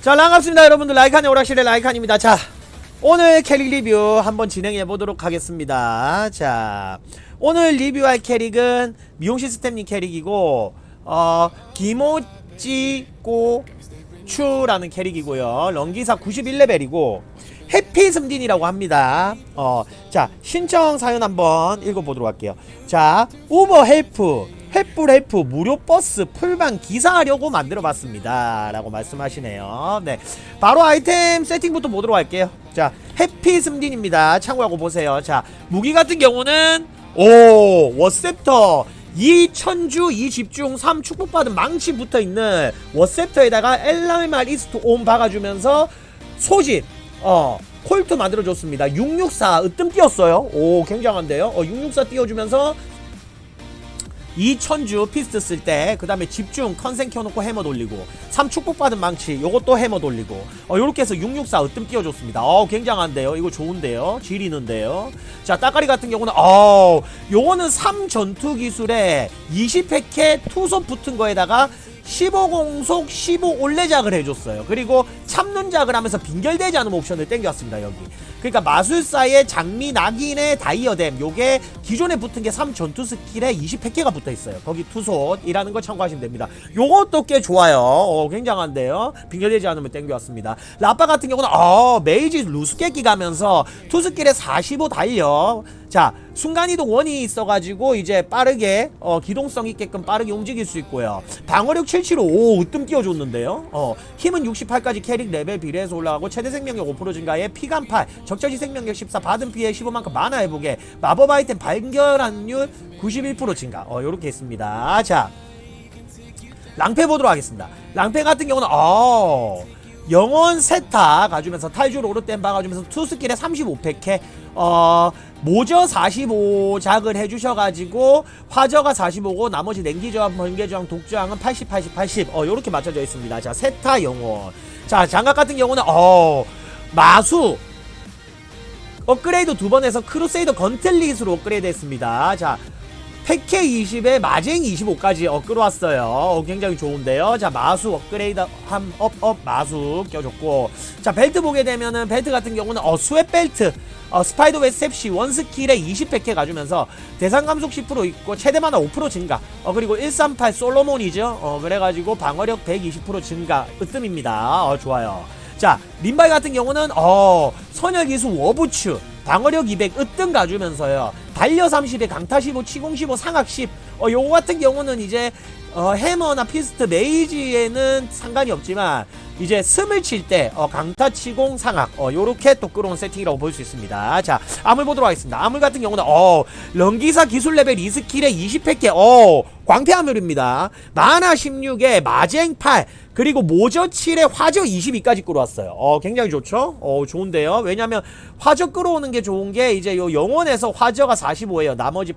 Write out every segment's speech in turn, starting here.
자, 반갑습니다, 여러분들. 라이칸의 오락실의 라이칸입니다. 자, 오늘 캐릭 리뷰 한번 진행해 보도록 하겠습니다. 자, 오늘 리뷰할 캐릭은 미용실 스템님 캐릭이고, 어, 기모찌고 추라는 캐릭이고요. 런기사 91레벨이고, 해피 승진이라고 합니다. 어, 자, 신청 사연 한번 읽어보도록 할게요. 자, 우버 헬프. 횃불 헬프 무료 버스 풀방 기사하려고 만들어 봤습니다. 라고 말씀하시네요. 네. 바로 아이템 세팅부터 보도록 할게요. 자 해피 승진입니다. 참고하고 보세요. 자 무기 같은 경우는 오 워셉터. 이 천주 이 집중 3 축복받은 망치 붙어있는 워셉터에다가 엘라말 이스트 온 박아주면서 소집 어 콜트 만들어줬습니다. 664 으뜸 띄웠어요. 오 굉장한데요? 어, 664 띄워주면서 이 천주 피스트 쓸 때 그 다음에 집중 컨센 켜놓고 해머 돌리고 3 축복받은 망치 요것도 해머 돌리고 어 요렇게 해서 664 으뜸 띄워줬습니다. 어 굉장한데요. 이거 좋은데요. 지리는데요. 자 따까리 같은 경우는 어 요거는 3 전투 기술에 20팩에 투손 붙은 거에다가 15공속 15 올레작을 해줬어요. 그리고 참눈작을 하면서 빈결되지 않은 옵션을 땡겼습니다 여기. 그러니까 마술사의 장미 낙인의 다이어뎀 요게 기존에 붙은 게 3 전투 스킬에 20팩계가 붙어 있어요. 거기 투손이라는 걸 참고하시면 됩니다. 요것도 꽤 좋아요. 어, 굉장한데요? 빈결되지 않으면 땡겨왔습니다. 라빠 같은 경우는 어 메이지 루스깨끼 가면서 투 스킬에 45 달려. 자 순간이동 원이 있어가지고 이제 빠르게 어, 기동성 있게끔 빠르게 움직일 수 있고요. 방어력 775 으뜸 띄워줬는데요. 어, 힘은 68까지 캐릭 레벨 비례해서 올라가고 최대 생명력 5% 증가에 피감 8 적절시 생명력 14 받은 피해 15만큼 만화 회복에 마법 아이템 발견환율 91% 증가. 어 요렇게 있습니다. 자 랑페 보도록 하겠습니다. 랑페 같은 경우는 어 영원 세타 가주면서 탈줄 오르댐 박아주면서 투 스킬에 35팩해 어 모저 45 작을 해주셔가지고 화저가 45고 나머지 냉기저항, 번개저항, 독저항은 80, 80, 80 어, 요렇게 맞춰져 있습니다. 자 세타 영혼. 자 장갑 같은 경우는 어 마수. 업그레이드 두 번 해서 크루세이더 건틀릿으로 업그레이드 했습니다. 자 패케 20에 마쟁 25까지 어 끌어왔어요. 어, 굉장히 좋은데요. 자 마수 업그레이드 함 업 업 마수 껴줬고. 자 벨트 보게 되면은 벨트 같은 경우는 어 스웨트 벨트. 어, 스파이더 웨스 셉시 원스킬에 20팩해 가주면서 대상 감속 10% 있고 최대 만화 5% 증가. 어 그리고 138 솔로몬이죠. 어 그래가지고 방어력 120% 증가. 으뜸입니다. 어 좋아요. 자 림바이 같은 경우는 어 선열기수 워부츠. 방어력 200 으뜸 가주면서요 달려 30에 강타 15 치공 15 상악 10 어, 요거 같은 경우는 이제 어, 해머나 피스트 메이지에는 상관이 없지만 이제 스물 칠때 어, 강타 치공 상악 어, 요렇게 또 끌어온 세팅이라고 볼 수 있습니다 자 암을 보도록 하겠습니다 암을 같은 경우는 어 런기사 기술 레벨 2스킬에 20팩에 어 광패 암물입니다 마나 16에 마쟁 8 그리고 모저 7에 화저 22까지 끌어왔어요. 어, 굉장히 좋죠? 어, 좋은데요. 왜냐면 화저 끌어오는 게 좋은 게 이제 요 영원에서 화저가 45예요. 나머지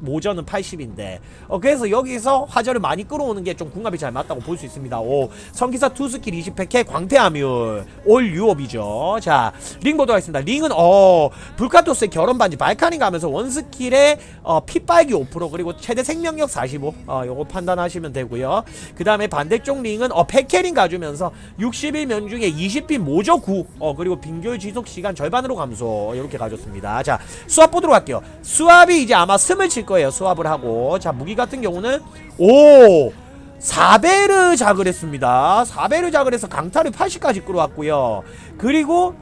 모저는 80인데. 어 그래서 여기서 화저를 많이 끌어오는 게 좀 궁합이 잘 맞다고 볼 수 있습니다. 오 성기사 투 스킬 20팩에 광패함율 올 유업이죠. 자 링 보도록 하겠습니다. 링은 어 불카토스의 결혼 반지 발카닝 가면서 원 스킬에 어 핏빨기 5% 그리고 최대 생명력 45 어 요거 판단하시면 되고요. 그 다음에 반대쪽 링은 어 패캐링 가주면서 61면 중에 20핀 모저 9 어 그리고 빙결 지속 시간 절반으로 감소. 이렇게 가졌습니다. 자 수압 보도록 할게요. 수압이 이제 아마 스물 칠 거예요 수압을 하고 자 무기 같은 경우는 오 4베르 작을 했습니다 4베르 작을 해서 강타를 80까지 끌어왔고요 그리고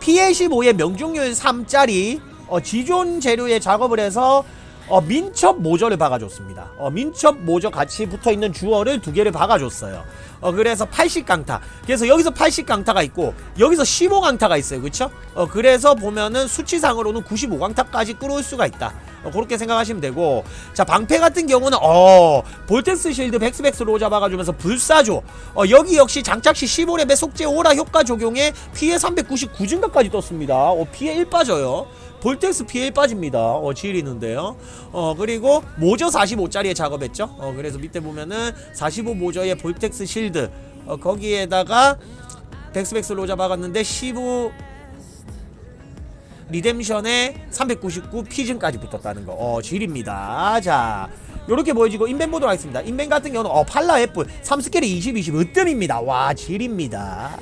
PA15의 명중률 3짜리 어, 지존 재료에 작업을 해서 어, 민첩 모저를 박아줬습니다. 어, 민첩 모저 같이 붙어있는 주어를 두 개를 박아줬어요. 어, 그래서 80강타. 그래서 여기서 80강타가 있고, 여기서 15강타가 있어요. 그쵸? 어, 그래서 보면은 수치상으로는 95강타까지 끌어올 수가 있다. 어, 그렇게 생각하시면 되고, 자, 방패 같은 경우는, 어, 볼텍스 실드 백스백스로 잡아가주면서 불사조. 어, 여기 역시 장착시 15렙의 속죄 오라 효과 적용에 피해 399 증가까지 떴습니다. 어, 피해 1 빠져요. 볼텍스 피해 1 빠집니다. 어, 지리는데요. 어, 그리고 모저 45짜리에 작업했죠. 어, 그래서 밑에 보면은 45 모저의 볼텍스 실드. 어, 거기에다가 백스백스 로자 박았는데 15 리뎀션에 399 피즌까지 붙었다는 거. 어, 질입니다. 자. 요렇게 보여지고 인벤 보도록 하겠습니다 인벤 같은 경우는 어 팔라 F 3스킬에 20 20 으뜸입니다 와 질입니다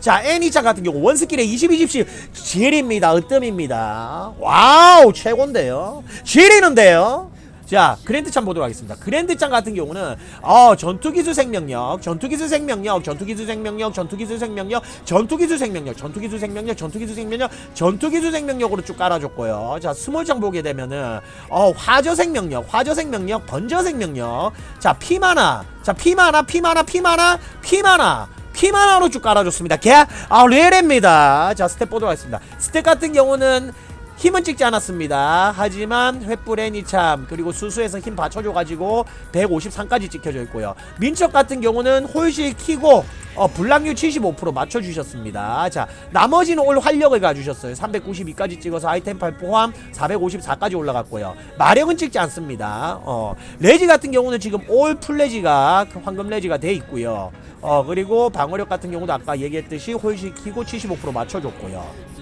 자 애니차 같은 경우 원스킬에 20 20 10 질입니다 으뜸입니다 와우 최고인데요 질이는데요 자 그랜드창 보도록 하겠습니다. 그랜드창 같은 경우는 어 전투기술 생명력 전투기술 생명력 전투기술 생명력 전투기술 생명력 전투기술 생명력 전투기술 생명력 전투기술 생명력 전투기술 생명력으로 쭉 깔아줬고요. 자 스몰창 보게 되면은 어 화저 생명력 화저 생명력 번저 생명력. 자 피마나 자 피마나 피마나 피마나 피마나 피마나로 쭉 깔아줬습니다. 개아 레레입니다. 자 스텝 보도록 하겠습니다. 스텝 같은 경우는 힘은 찍지 않았습니다. 하지만 횃불 애니참 그리고 수수에서 힘 받쳐줘가지고 153까지 찍혀져 있고요. 민첩 같은 경우는 홀실 키고 어, 불락률 75% 맞춰주셨습니다. 자 나머지는 올 활력을 가주셨어요. 392까지 찍어서 아이템 팔 포함 454까지 올라갔고요. 마력은 찍지 않습니다. 어, 레지 같은 경우는 지금 올 풀레지가 그 황금 레지가 돼 있고요. 어 그리고 방어력 같은 경우도 아까 얘기했듯이 홀실 키고 75% 맞춰줬고요.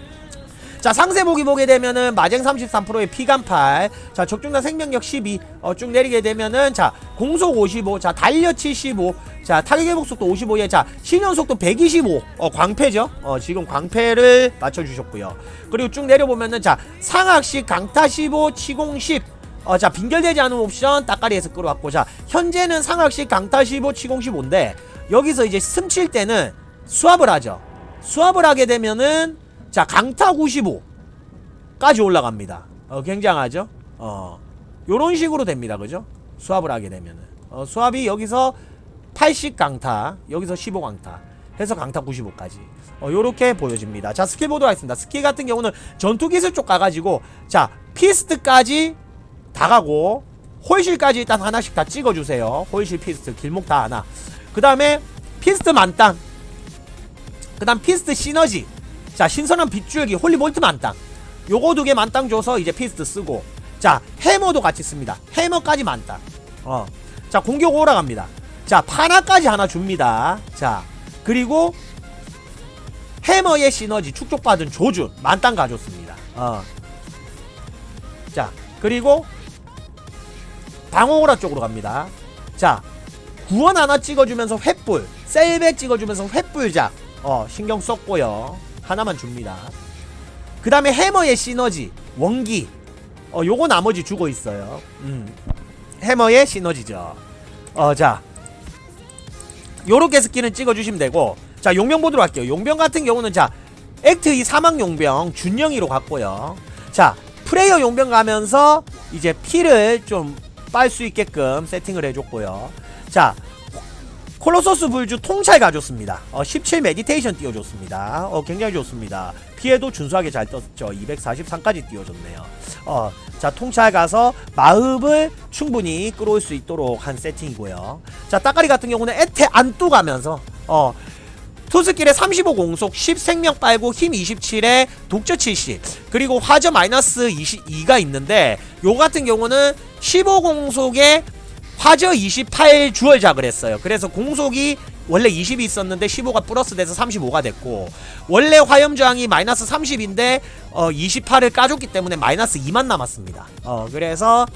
자 상세 보기 보게 되면은 마쟁 33%의 피간팔. 자 적중단 생명력 12 어, 쭉 내리게 되면은 자 공속 55자 달력 75자 타격 회복 속도 55에 자 신현 속도 125 어, 광패죠? 어, 지금 광패를 맞춰주셨고요. 그리고 쭉 내려보면은 자 상악식 강타 15 치공 10 어, 자, 빈결되지 않은 옵션 따까리에서 끌어왔고, 자, 현재는 상악식 강타 15, 치공 15인데, 여기서 이제 스칠 때는 수압을 하죠. 수압을 하게 되면은, 자, 강타 95까지 올라갑니다. 어, 굉장하죠? 어, 요런 식으로 됩니다. 그죠? 수압을 하게 되면은. 어, 수압이 여기서 80 강타, 여기서 15 강타. 해서 강타 95까지. 어, 요렇게 보여집니다. 자, 스킬 보도록 하겠습니다. 스킬 같은 경우는 전투 기술 쪽 가가지고, 자, 피스트까지 다 가고, 홀실까지 일단 하나씩 다 찍어주세요. 홀실 피스트, 길목 다 하나. 그 다음에 피스트 만땅. 그 다음 피스트 시너지. 자 신선한 빗줄기 홀리볼트 만땅. 요거 두 개 만땅 줘서 이제 피스트 쓰고. 자 해머도 같이 씁니다. 해머까지 만땅. 어자 공격 오라 갑니다. 자 파나까지 하나 줍니다. 자 그리고 해머의 시너지 축적받은 조준 만땅 가줬습니다. 어자 그리고 방어오라 쪽으로 갑니다. 자 구원 하나 찍어주면서 횃불 셀백 찍어주면서 횃불작 어 신경 썼고요 하나만 줍니다. 그 다음에 해머의 시너지 원기 어 요거 나머지 주고 있어요. 음 해머의 시너지죠. 어자 요렇게 스킬은 찍어주시면 되고 자 용병 보도록 할게요. 용병 같은 경우는 자 액트 2 사막 용병 준영이로 갔고요. 자 프레이어 용병 가면서 이제 피를 좀 빨 수 있게끔 세팅을 해줬고요. 자 콜로소스 불주 통찰 가졌습니다. 어, 17 메디테이션 띄워줬습니다. 어, 굉장히 좋습니다. 피해도 준수하게 잘 떴죠. 243까지 띄워줬네요. 어, 자, 통찰 가서 마흡을 충분히 끌어올 수 있도록 한 세팅이고요. 자, 따까리 같은 경우는 에테 안뚜 가면서, 어, 투스킬에 35 공속, 10 생명 빨고 힘 27에 독저 70 그리고 화저 마이너스 22가 있는데 요 같은 경우는 15 공속에 화저 28 주얼작을 했어요. 그래서 공속이 원래 20이 있었는데 15가 플러스 돼서 35가 됐고 원래 화염저항이 마이너스 30인데 어 28을 까줬기 때문에 마이너스 2만 남았습니다. 어 그래서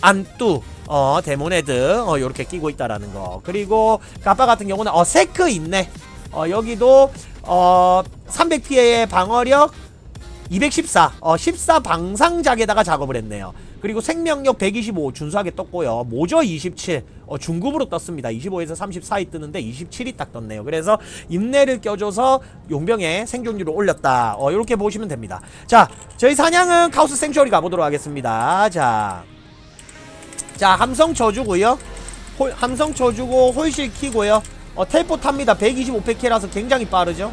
안뚜 어 데모네드 어 요렇게 끼고 있다라는 거 그리고 가빠 같은 경우는 어 세크 있네 어 여기도 어 300피해의 방어력 214, 어, 14 방상작에다가 작업을 했네요. 그리고 생명력 125 준수하게 떴고요. 모저 27, 어, 중급으로 떴습니다. 25에서 34이 뜨는데 27이 딱 떴네요. 그래서 인내를 껴줘서 용병의 생존율을 올렸다. 어, 이렇게 보시면 됩니다. 자, 저희 사냥은 카우스 생츄어리 가보도록 하겠습니다. 자, 자 함성 쳐주고요. 홀, 함성 쳐주고 홀실 키고요. 어, 텔포 탑니다. 125팩이라서 굉장히 빠르죠.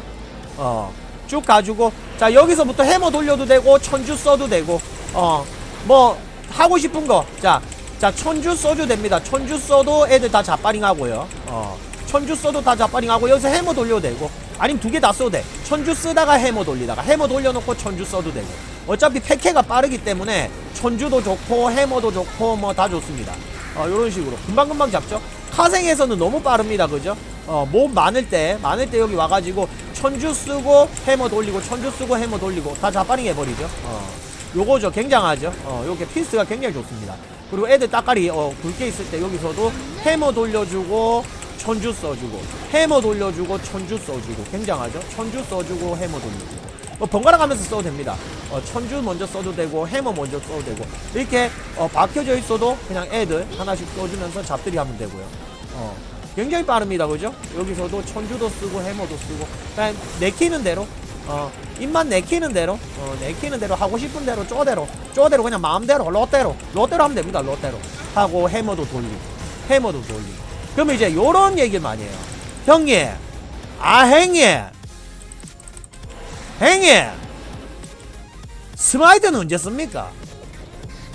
어. 쭉 가지고 자 여기서부터 해머 돌려도 되고 천주 써도 되고 어 뭐 하고 싶은 거 자 자 천주 써도 됩니다. 천주 써도 애들 다 자빠링 하고요. 어 천주 써도 다 자빠링 하고 여기서 해머 돌려도 되고 아니면 두 개 다 써도 돼. 천주 쓰다가 해머 돌리다가 해머 돌려놓고 천주 써도 되고. 어차피 패캐가 빠르기 때문에 천주도 좋고 해머도 좋고 뭐 다 좋습니다. 어 요런 식으로. 금방금방 잡죠? 카생에서는 너무 빠릅니다. 그죠? 어 몸 많을 때 많을 때 여기 와가지고 천주 쓰고 해머 돌리고 천주 쓰고 해머 돌리고 다 자빠링 해버리죠. 어 요거죠. 굉장하죠. 어 요게 피스가 굉장히 좋습니다. 그리고 애들 따까리 어 굵게 있을 때 여기서도 해머 돌려주고 천주 써주고 해머 돌려주고 천주 써주고 굉장하죠. 천주 써주고 해머 돌려주고. 뭐 번갈아 가면서 써도 됩니다. 어 천주 먼저 써도 되고 해머 먼저 써도 되고. 이렇게 어 박혀져 있어도 그냥 애들 하나씩 써주면서 잡들이 하면 되고요. 어 굉장히 빠릅니다. 그죠? 여기서도 천주도 쓰고 해머도 쓰고. 그냥 내키는 대로 어 입만 내키는 대로 어 내키는 대로 하고 싶은 대로 쪼대로 쪼대로 그냥 마음대로 롯대로 롯대로 하면 됩니다 롯대로. 하고 해머도 돌리고 해머도 돌리고. 그러면 이제 요런 얘기를 많이 해요. 형님 아 형님. 형님. 스마이트는 언제 씁니까?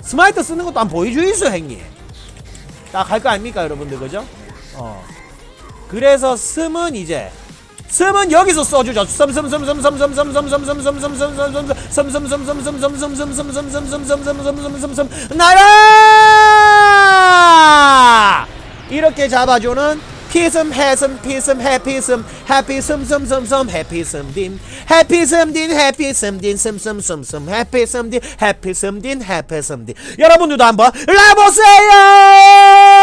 스마이트 쓰는 것도 한 보여주이소 형님. 딱 할 거 아닙니까 여러분들 그죠? 어. 그래서 스은 이제 스은 여기서 써주죠. 라보세요